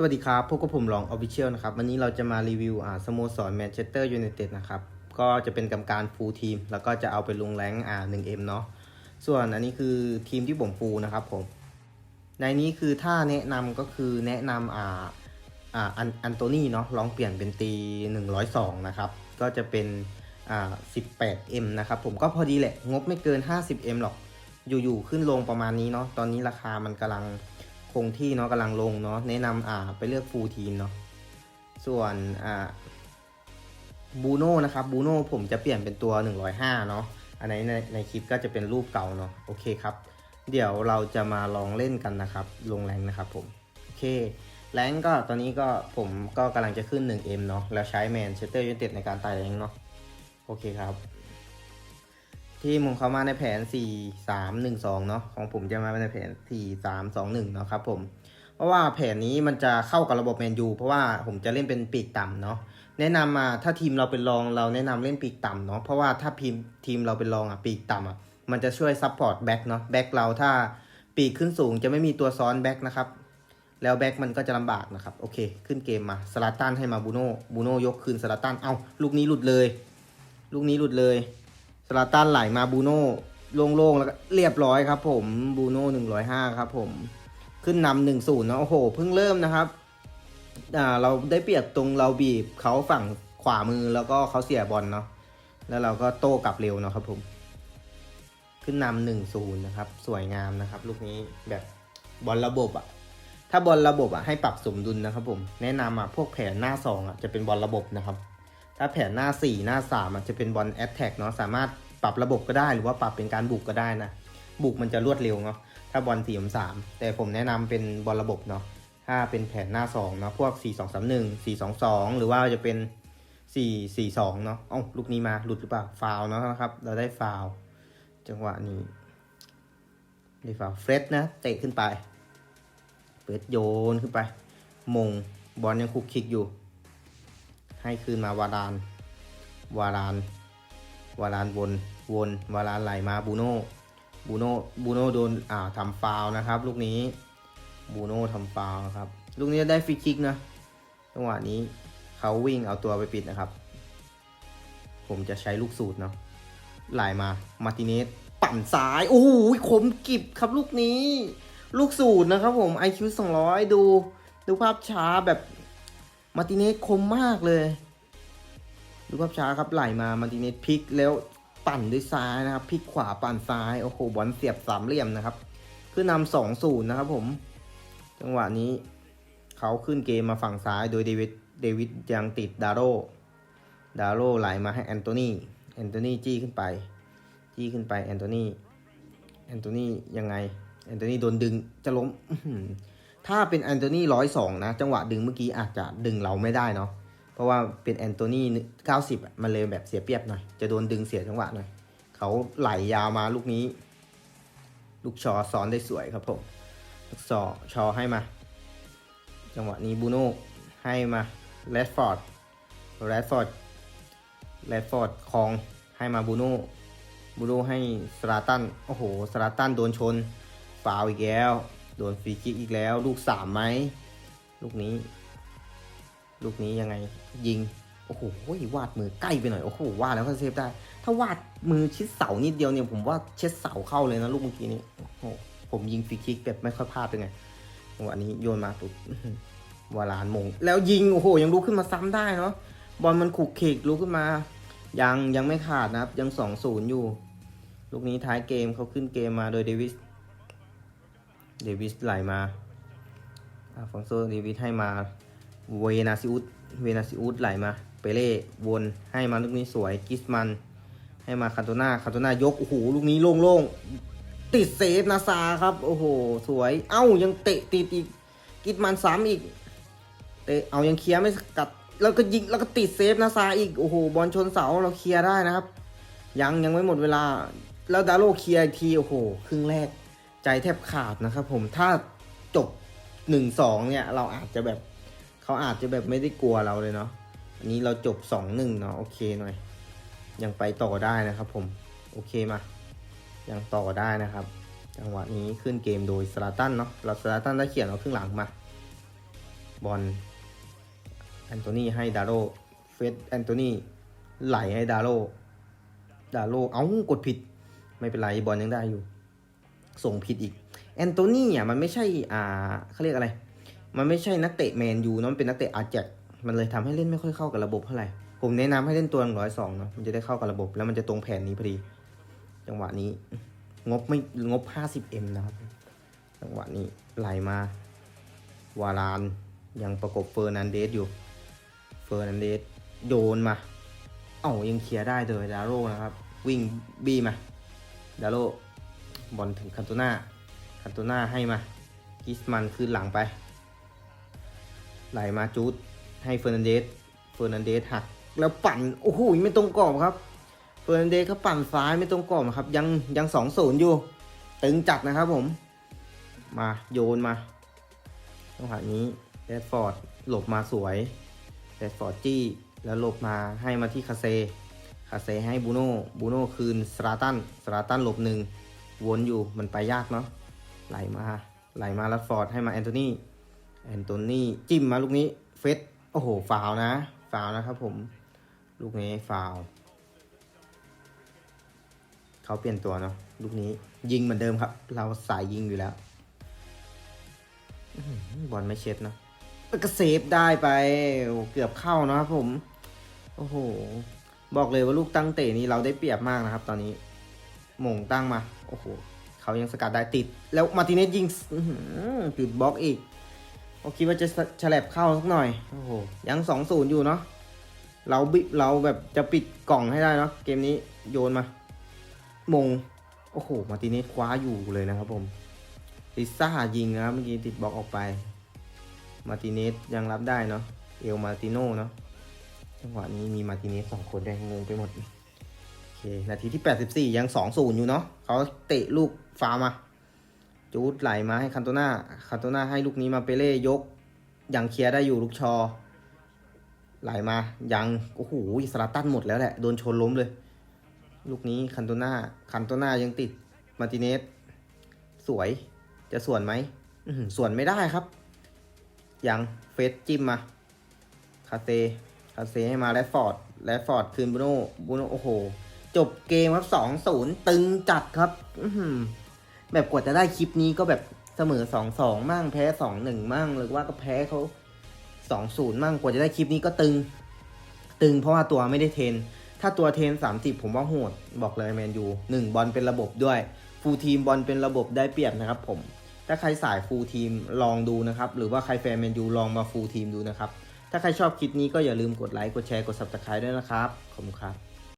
สวัสดีครับพวกกับผมลองออฟฟิเชียลนะครับ วันนี้เราจะมารีวิวอ่าสโมสรแมนเชสเตอร์ยูไนเต็ดนะครับ ก็จะเป็นกรรมการฟูลทีม แล้วก็จะเอาไปลงแรงอ่า 1M เนาะ ส่วนอันนี้คือทีมที่ผมฟูลนะครับผม ในนี้คือถ้าแนะนำก็คือแนะนำอ่าอ่าอันอันโตนี่เนาะ ลองเปลี่ยนเป็นตี102นะครับ ก็จะเป็นอ่า 18M นะครับผมก็พอดีแหละ งบไม่เกิน 50M หรอก อยู่ๆขึ้นลงประมาณนี้เนาะ ตอนนี้ราคามันกำลัง คงที่เนาะกำลังลงเนาะแนะนำอ่าไปเลือกฟูลทีมเนาะส่วนอ่าบูโน่นะครับบูโน่ผมจะเปลี่ยนเป็นตัว 105 เนาะอันไหนในในคลิปก็จะเป็นรูปเก่าเนาะโอเคครับ เดี๋ยวเราจะมาลองเล่นกันนะครับ ลงแรงนะครับผมโอเคแรงก็ตอนนี้ก็ผมก็กำลังจะขึ้น 1M เนาะแล้วใช้แมนเชสเตอร์ยูไนเต็ดในการไต่แรงเนาะโอเคครับ ที่มุงเขามาในแผน 4 3 1 2 เนาะของผมจะมาในแผน 4 3 2 1 เนาะครับผม เพราะว่าแผนนี้มันจะเข้ากับระบบแมนยูเพราะว่าผมจะเล่นเป็นปีกต่ำเนาะแนะนำมาถ้าทีมเราเป็นรองเราแนะนำเล่นปีกต่ำเนาะเพราะว่าถ้าทีมทีมเราเป็นรองอะปีกต่ำอะมันจะช่วยซัพพอร์ตแบ็กเนาะแบ็กเราถ้าปีกขึ้นสูงจะไม่มีตัวซ้อนแบ็กนะครับแล้วแบ็กมันก็จะลำบากนะครับ โอเค ขึ้นเกมมาสลาตันให้มาบูโน่บูโน่ยกคืนสลาตันเอ้าลูกนี้หลุดเลย ลูกนี้หลุดเลย สลาตันไหลมาบูโน่โล่งๆแล้วก็เรียบร้อยครับ ผมบูโน่หนึ่งร้อยห้าครับผมขึ้นนำหนึ่งศูนย์เนาะโอ้โหเพิ่งเริ่มนะครับอ่าเราได้เปรียบตรงเราบีบเขาฝั่งขวามือแล้วก็เขาเสียบอลเนาะแล้วเราก็โต้กลับเร็วเนาะครับผม ขึ้นนำหนึ่งศูนย์นะครับ สวยงามนะครับ ลูกนี้แบบบอลระบบอะถ้าบอลระบบอะให้ปรับสมดุลนะครับผมแนะนำอะพวกแผนหน้าสองอะจะเป็นบอลระบบนะครับ ถ้าแผนหน้า 4 หน้า3อะจะเป็นบอลแอตแทกเนาะสามารถปรับระบบก็ได้หรือว่าปรับเป็นการบุกก็ได้นะบุกมันจะรวดเร็วเนาะถ้าบอล4 3 3แต่ผมแนะนำเป็นบอลระบบเนาะถ้าเป็นแผนหน้า2เนาะพวก 4 2 3 1 4 2 2 หรือว่าจะเป็น 4 4 2เนาะอ้าลูกนี้มาหลุดหรือเปล่าฟาวเนาะนะครับ เราได้ฟาวจังหวะนี้ได้ฟาวเฟรดนะเตะขึ้นไปเปิดโยนขึ้นไปมงบอลยังคุกคิกอยู่ ให้คืนมาวาดาน วาดาน วาดานวนวนวาดานไหลมาบูโน่บูโน่บูโน่โดนอ่าทำฟาวนะครับ ลูกนี้บูโน่ทำฟาวนะครับ ลูกนี้ได้ฟรีคิกนะจังหวะนี้เขาวิ่งเอาตัวไปปิดนะครับ ผมจะใช้ลูกสูตรเนาะไหลมา มาติเนสปั่นซ้าย โอ้โหคมกิบครับลูกนี้ ลูกสูตรนะครับผม IQ 200 ดู ดูภาพช้าแบบ มาร์ติเนสคมมากเลย ดูภาพช้าครับไหลมามาร์ติเนสพลิกแล้วปั่นด้วยซ้ายนะครับพลิกขวาปั่นซ้ายโอ้โหบอลเสียบสามเหลี่ยมนะครับคือนนำสองศูนย์นะครับผม จังหวะนี้เขาขึ้นเกมมาฝั่งซ้ายโดยเดวิดเดวิดยังติดดาโรดาโรไหลมาให้แอนโทนีแอนโทนีจี้ขึ้นไป จี้ขึ้นไปแอนโทนีแอนโทนียังไงแอนโทนีโดนดึงจะล้ม ถ้าเป็นแอนโทนีร้อยสองนะ จังหวะดึงเมื่อกี้อาจจะดึงเราไม่ได้เนาะเพราะว่าเป็นแอนโทนีเก้าสิบมันเลยแบบเสียเปรียบหน่อย จะโดนดึงเสียจังหวะหน่อย เขาไหลยาวมาลูกนี้ ลูกชอซ้อนได้สวยครับผมลูกซอชอให้มา จังหวะนี้บูโน่ให้มาแรดฟอร์ดแรดฟอร์ดแรดฟอร์ดคองให้มาบูโน่บูโน่ให้สลาตันโอ้โหสลาตันโดนชนฟาวอีกแล้ว โดนฟรีคิกอีกแล้ว ลูกสามไหมลูกนี้ ลูกนี้ยังไง ยิง โอ้โหวาดมือใกล้ไปหน่อย โอ้โหวาดแล้วก็เซฟได้ ถ้าวาดมือชิดเสานิดเดียวเนี่ยผมว่าเช็ดเสาเข้าเลยนะลูกเมื่อกี้นี้โอ้โหผมยิงฟรีคิกแบบไม่ค่อยพลาดเลยไงจังหวะนี้โยนมาปุ๊บวาลานมง แล้วยิงโอ้โห ยังลุกขึ้นมาซ้ำได้เนาะบอลมันขูกเขกลุกขึ้นมา ยังยังไม่ขาดนะครับ ยังสองศูนย์อยู่ ลูกนี้ท้ายเกมเขาขึ้นเกมมาโดยเดวิส เดวิสไหลมาอาฟองโซเดวิสให้มาเวนาซิอุสเวนาซิอุสไหลมาเปเล่วนให้มาลูกนี้สวยกิสมันให้มาคาโตนาคาโตนายกโอ้โหลูกนี้โล่งๆติดเซฟนาซาครับโอ้โหสวยเอ้ายังเตะติดอีกกิสมันซ้ำอีกเตะเอายังเคลียร์ไม่กัดแล้วก็ยิงแล้วก็ติดเซฟนาซาอีกโอ้โหบอลชนเสาเราเคลียร์ได้นะครับ ยังยังไม่หมดเวลา แล้วดาโลเคลียร์อีกทีโอ้โหครึ่งแรก ใจแทบขาดนะครับผมถ้าจบหนึ่งสองเนี่ย เราอาจจะแบบเขาอาจจะแบบไม่ได้กลัวเราเลยเนาะอันนี้เราจบสองหนึ่งเนาะโอเคหน่อย ยังไปต่อได้นะครับผมโอเคมา ยังต่อได้นะครับ จังหวะนี้ขึ้นเกมโดยสลาตันเนาะเราสลาตันได้เขียนเอาครึ่งหลังมาบอลแอนโทนีให้ดาโรเฟสแอนโทนีไหลให้ดาโรดาโรเอ้ากดผิด ไม่เป็นไรบอลยังได้อยู่ ส่งผิดอีก แอนโทนีอะมันไม่ใช่อ่าเขาเรียกอะไร มันไม่ใช่นักเตะแมนยูเนอะมันเป็นนักเตะอาแจกมันเลยทำให้เล่นไม่ค่อยเข้ากับระบบเท่าไหร่ ผมแนะนำให้เล่นตัวร้อยสองเนาะมันจะได้เข้ากับระบบ แล้วมันจะตรงแผนนี้พอดี จังหวะนี้ งบไม่งบ 50M นะครับ จังหวะนี้ไหลมาวารานยังประกบเฟอร์นันเดสอยู่ เฟอร์นันเดสโยนมา เอ้ายังเคลียร์ได้เลยดาโร่นะครับ วิ่งบีมา ดาโร่ บอลถึงคันโตนาคันโตนาให้มากิสมันคืนหลังไป ไหลมาจูดให้เฟอร์นันเดสเฟอร์นันเดสหัก แล้วปั่น โอ้โหไม่ตรงกรอบครับ เฟอร์นันเดสเขาปั่นซ้ายไม่ตรงกรอบครับ ยังยังสองศูนย์อยู่ ตึงจัดนะครับผม มาโยนมาจังหวะนี้แรดฟอร์ดหลบมาสวยแรดฟอร์ดจี้แล้วหลบมาให้มาที่คาเซคาเซให้บูโน่บูโน่คืนสราตันสราตันหลบหนึ่ง วนอยู่มันไปยากเนาะไหลมาไหลมาแรดฟอร์ดให้มาแอนโทนีแอนโทนีจิ้มมาลูกนี้เฟสโอ้โหฟาวนะฟาวนะครับผม ลูกนี้ฟาวเขาเปลี่ยนตัวเนาะลูกนี้ยิงเหมือนเดิมครับ เราสายยิงอยู่แล้วบอลไม่เช็ดเนาะแล้วก็เซฟได้ไปเกือบเข้านะครับผม โอ้โห บอกเลยว่าลูกตั้งเตะนี้เราได้เปรียบมากนะครับ ตอนนี้ หม่งตั้งมา โอ้โห เขายังสกัดได้ติด แล้วมาติเนสยิงอื้อหือติดบล็อกอีกโอคิดว่าจะฉลับเข้าสักหน่อย โอ้โห ยังสองศูนย์อยู่เนาะ เราบิเราแบบจะปิดกล่องให้ได้เนาะ เกมนี้โยนมา มง โอ้โห มาติเนสคว้าอยู่เลยนะครับผมลิซ่ายิงนะครับเมื่อกี้ติดบล็อกออกไป มาติเนสยังรับได้เนาะ เอลมาติโน่เนาะ จังหวะนี้มีมาติเนสสองคนได้งงไปหมด เค นาทีที่ 84 ยัง 2-0 อยู่เนาะเขาเตะลูกฟาวมา จูดไหลมาให้คันโตนาคันโตนาให้ลูกนี้มาเปเล่ยก ยังเคลียร์ได้อยู่ลูกชอ ไหลมา ยัง โอ้โหสลาตันหมดแล้วแหละ โดนชนล้มเลย ลูกนี้คันโตนาคันโตนายังติด มาร์ติเนส สวย จะส่วนไหมส่วนไม่ได้ครับ ยังเฟสจิ้มมา คาเซ คาเซให้มาแรดฟอร์ดแรดฟอร์ดคืนบูโน่บูโน่โอ้โห จบเกมครับสองศูนย์ตึงจัดครับแบบกว่าจะได้คลิปนี้ก็แบบเสมอสองสองมั่งแพ้สองหนึ่งมั่งหรือว่าก็แพ้เขาสองศูนย์มั่งกว่าจะได้คลิปนี้ก็ตึง ตึงเพราะว่าตัวไม่ได้เทน ถ้าตัวเทนสามสิบผมว่าโหด บอกเลยแมนยูหนึ่งบอลเป็นระบบด้วย ฟูลทีมบอลเป็นระบบได้เปรียบนะครับผม ถ้าใครสายฟูลทีมลองดูนะครับ หรือว่าใครแฟนแมนยูลองมาฟูลทีมดูนะครับ ถ้าใครชอบคลิปนี้ก็อย่าลืมกดไลค์ กดแชร์ กด subscribe ด้วยนะครับ ขอบคุณครับ